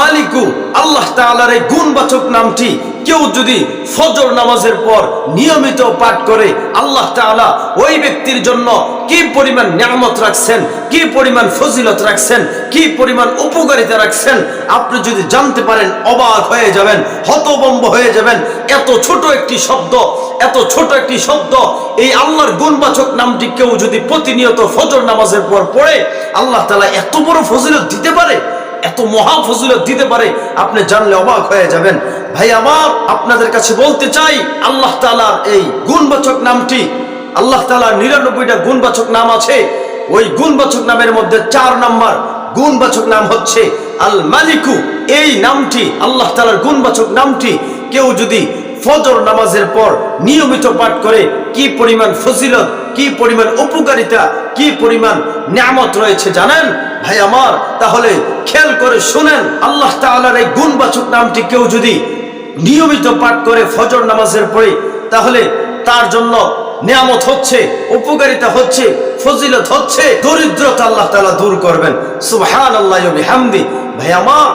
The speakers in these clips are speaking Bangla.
মালিকু, আল্লাহ তাআলার এই গুণবাচক নামটি কেউ যদি ফজর নামাজের পর নিয়মিত পাঠ করে, আল্লাহ তাআলা ওই ব্যক্তির জন্য কি পরিমাণ নিয়ামত রাখছেন, কি পরিমাণ ফজিলত রাখছেন, কি পরিমাণ উপকারিতা রাখছেন, আপনি যদি জানতে পারেন, অবাক হয়ে যাবেন হতবম্ব হয়ে যাবেন। এত ছোট একটি শব্দ, এত ছোট একটি শব্দ, এই আল্লাহর গুণবাচক নামটি কেউ যদি প্রতিনিয়ত ফজর নামাজের পর পড়ে, আল্লাহ তাআলা এত বড় ফজিলত দিতে পারে? এত মহা ফজিলত দিতে পারে, আপনি জানলে অবাক হয়ে যাবেন। ভাই আমার আপনাদের কাছে বলতে চাই, আল্লাহ তাআলার এই গুণবাচক নামটি, আল্লাহ তাআলার নিরানব্বইটা গুণবাচক নাম আছে। ওই গুণবাচক নামের মধ্যে চার নাম্বার গুণবাচক নাম হচ্ছে আল মালিকু। এই নামটি, আল্লাহ তালার গুণবাচক নামটি, কেউ যদি ফজর নামাজের পর নিয়মিত পাঠ করে, কি পরিমাণ ফজিলত, কি পরিমাণ উপকারিতা, কি পরিমাণ নিয়ামত রয়েছে জানেন? ভাই আমার, তাহলে খেয়াল করে শুনেন, আল্লাহ তাআলার এই গুণবাচক নামটি কেউ যদি নিয়মিত পাঠ করে ফজর নামাজের পরে, তাহলে তার জন্য নিয়ামত হচ্ছে, উপকারিতা হচ্ছে, ফজিলত হচ্ছে, দরিদ্রতা আল্লাহ তাআলা দূর করবেন। সুবহান আল্লাহ হামদি ভাই আমার,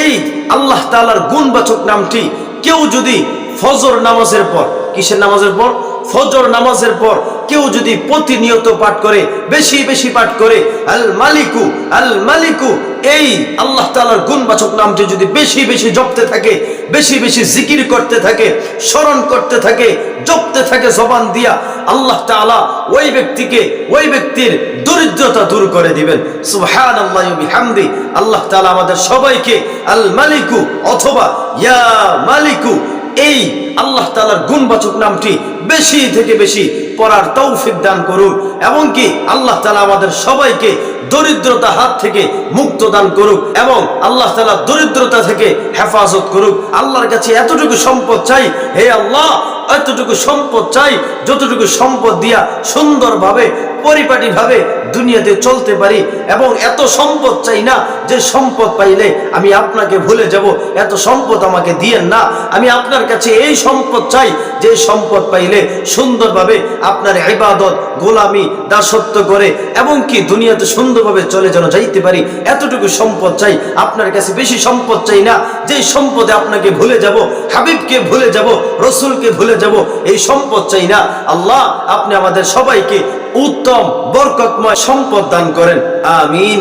এই আল্লাহ তাআলার গুণবাচক নামটি কেউ যদি ফজর নামাজের পর, কিসের নামাজের পর? ফজর নামাজের পর কেউ যদি প্রতিনিয়ত পাঠ করে, বেশি বেশি পাঠ করে, আল মালিকু আল মালিকু, এই আল্লাহ তাআলার গুণবাচক নামটি যদি বেশি বেশি জপতে থাকে, বেশি বেশি জিকির করতে থাকে, স্মরণ করতে থাকে, জপতে থাকে জবান দিয়া, আল্লাহ তাআলা ওই ব্যক্তিকে, ওই ব্যক্তির দরিদ্রতা দূর করে দিবেন। সুবহান আল্লাহ আল্লাহ তালা আমাদের সবাইকে আল মালিকু অথবা ইয়া মালিকু, এই আল্লাহ তালার গুণবাচক নামটি বেশি থেকে বেশি পড়ার তৌফিক দান করুন কি আল্লাহ তালা আমাদের সবাইকে দরিদ্রতা হাত থেকে মুক্ত দান করুক এবং আল্লাহ তালা দরিদ্রতা থেকে হেফাজত করুক। আল্লাহর কাছে এতটুকু সম্পদ চাই, হে আল্লাহ এতটুকু সম্পদ চাই, যতটুকু সম্পদ দিয়া সুন্দরভাবে, পরিপাটিভাবে দুনিয়াতে চলতে পারি এবং এত সম্পদ চাই না যে সম্পদ পাইলে আমি আপনাকে ভুলে যাব, এত সম্পদ আমাকে দিয়েন না। আমি আপনার কাছে এই সম্পদ চাই যে সম্পদ পাইলে সুন্দরভাবে আপনার ইবাদত, গোলামি, দাসত্ব করে এবং কি দুনিয়াতে সুন্দরভাবে চলে যেন যাইতে পারি, এতটুকু সম্পদ চাই। আপনার কাছে বেশি সম্পদ চাই না যে সম্পদে আপনাকে ভুলে যাব, হাবিবকে ভুলে যাব, রসুলকে ভুলে যাব এই সম্পদ চাই না। আল্লাহ, আপনি আমাদের সবাইকে উত্তম, বরকতময় সম্পদ দান করেন। আমিন।